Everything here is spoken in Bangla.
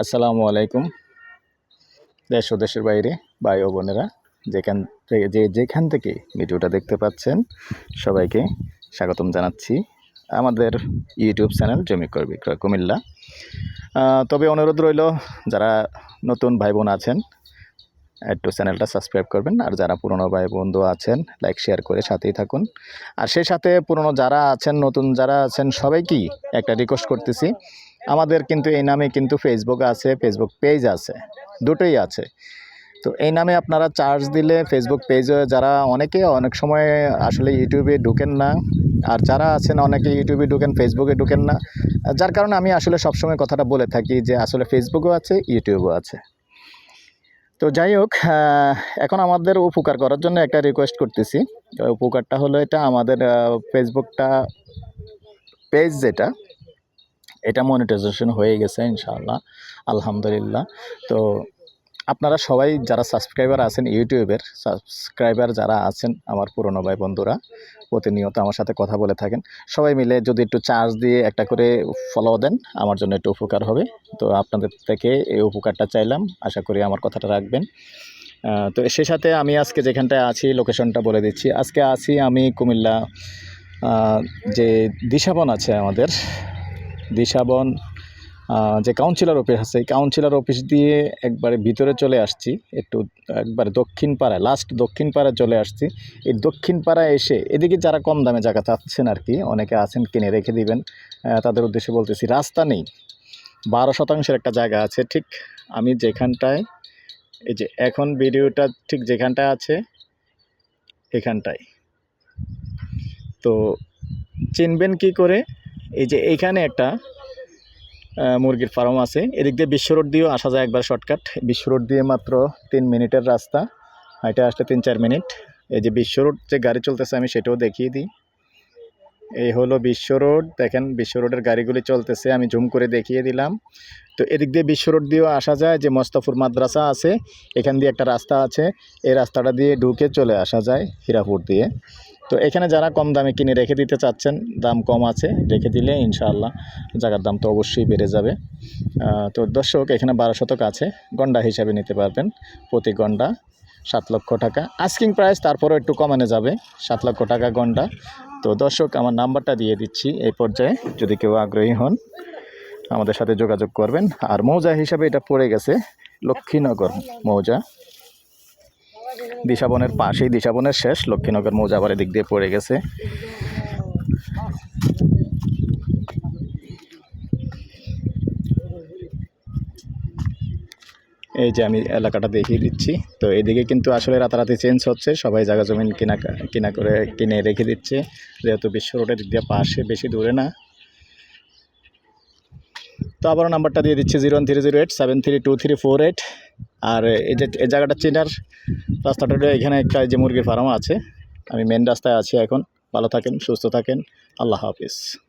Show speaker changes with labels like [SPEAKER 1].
[SPEAKER 1] আসসালামু আলাইকুম
[SPEAKER 2] দেশ ও দেশের বাইরে ভাই ও বোনেরা, যেখান যে যেখান থেকে ভিডিওটা দেখতে পাচ্ছেন, সবাইকে স্বাগতম জানাচ্ছি আমাদের ইউটিউব চ্যানেল জমি কর বিক্রয় কুমিল্লা। তবে অনুরোধ রইল, যারা নতুন ভাই বোন আছেন একটু চ্যানেলটা সাবস্ক্রাইব করবেন। আর যারা পুরনো ভাই বন্ধু আছেন লাইক শেয়ার করে সাথেই থাকুন। আর সেই সাথে পুরনো যারা আছেন, নতুন যারা আছেন, সবাইকেই একটা রিকোয়েস্ট করতেছি। আমাদের কিন্তু এই নামে কিন্তু ফেসবুক আছে ফেসবুক পেজ আছে, দুটোই আছে। তো এই নামে আপনারা চার্জ দিলে ফেসবুক পেজে যারা অনেকে অনেক সময় আসলে ইউটিউবে ঢুকেন না, আর যারা আছেন অনেকে ইউটিউবে ঢুকেন ফেসবুকে ঢুকেন না। যার কারণে আমি আসলে সবসময় কথাটা বলে থাকি যে আসলে ফেসবুকও আছে ইউটিউবও আছে। তো যাই হোক এখন আমাদের উপকার করার জন্য একটা রিকোয়েস্ট করতেছি। উপকারটা হলো এটা আমাদের ফেসবুকটা পেজ যেটা, এটা মনিটাইজেশন হয়ে গেছে ইনশাআল্লাহ, আলহামদুলিল্লাহ। তো আপনারা সবাই যারা সাবস্ক্রাইবার আছেন ইউটিউবের সাবস্ক্রাইবার যারা আছেন আমার পুরনো ভাই বন্ধুরা, প্রতিনিয়ত আমার সাথে কথা বলে থাকেন। সবাই মিলে যদি একটু চার্জ দিয়ে একটা করে ফলো দেন, আমার জন্য একটু উপকার হবে। তো আপনাদের থেকে এই উপকারটা চাইলাম, আশা করি আমার কথাটা রাখবেন। তো সে সাথে আমি আজকে যেখানটায় আছি লোকেশনটা বলে দিচ্ছি। আজকে আছি আমি কুমিল্লা যে দিশাবন আছে আমাদের, দিশাবন যে কাউন্সিলর অফিস আছে, এই কাউন্সিলর অফিস দিয়ে একবারে ভিতরে চলে আসছি, একটু, একবারে দক্ষিণ পাড়ায় লাস্ট দক্ষিণ পাড়ায় চলে আসছি। এই দক্ষিণ পাড়ায় এসে, এদিকে যারা কম দামে জায়গা চাচ্ছেন আর কি, অনেকে আছেন, কিনে রেখে দিবেন। তাদের উদ্দেশ্যে বলতেছি, রাস্তা নেই। বারো শতাংশের একটা জায়গা আছে, ঠিক আমি যেখানটায়, এই যে এখন ভিডিওটা ঠিক যেখানটায় আছে, এখানটায়। তো চিনবেন কি করে? এই যে এইখানে একটা মুরগির ফার্ম আছে। এদিক দিয়ে বিশ্ব রোড দিয়েও আসা যায় একবার শর্টকাট। বিশ্ব রোড দিয়ে মাত্র তিন মিনিটের রাস্তা। হাইটে আসতে তিন চার মিনিট। এই যে বিশ্ব রোড যে গাড়ি চলতেছে, আমি সেটাও দেখিয়ে দিই। এই হলো বিশ্ব রোড। দেখেন, বিশ্ব রোডের গাড়িগুলি চলতেছে, আমি জুম করে দেখিয়ে দিলাম। তো এদিক দিয়ে বিশ্ব রোড দিয়েও আসা যায়, যে মোস্তাফুর মাদ্রাসা আছে। এখান দিয়ে একটা রাস্তা আছে। এই রাস্তাটা দিয়ে ঢুকে চলে আসা যায়, হীরাপুর দিয়ে। তো এখানে যারা কম দামে কিনে রেখে দিতে চাচ্ছেন, দাম কম আছে, রেখে দিলে ইনশাআল্লাহ জায়গার দাম তো অবশ্যই বেড়ে যাবে। তো দর্শক, এখানে বারো শতক আছে, গন্ডা হিসাবে নিতে পারবেন, প্রতি গন্ডা সাত লক্ষ টাকা। আস্কিং প্রাইস তারপরও একটু কমানো যাবে, সাত লক্ষ টাকা গন্ডা। তো দর্শক, আমার নাম্বারটা দিয়ে দিচ্ছি, এই পর্যায়ে যদি কেউ আগ্রহী হন, আমাদের সাথে যোগাযোগ করবেন। আর মৌজা হিসাবে এটা পড়ে গেছে, লক্ষ্মীনগর মৌজা। দিশাবনের পাশেই, দিশাবনের শেষ, লক্ষ্মীনগর মৌজা আবার এদিক দিয়ে পড়ে গেছে। এই যে আমি এলাকাটা দেখিয়ে দিচ্ছি। তো এদিকে কিন্তু আসলে রাতারাতি চেঞ্জ হচ্ছে, সবাই জায়গা জমিন কিনা কিনা করে কিনে রেখে দিচ্ছে। যেহেতু বিশ্ব রোডের দিক দিয়ে পাশে, বেশি দূরে না। তো আবারও নাম্বারটা দিয়ে দিচ্ছি zero three zero eight seven three two three four eight আর এই যে, এই জায়গাটা চেনার রাস্তাটা এখানে একটা যে মুরগির ফার্ম আছে। আমি মেন রাস্তায় আছি এখন। ভালো থাকেন, সুস্থ থাকেন। আল্লাহ হাফিজ।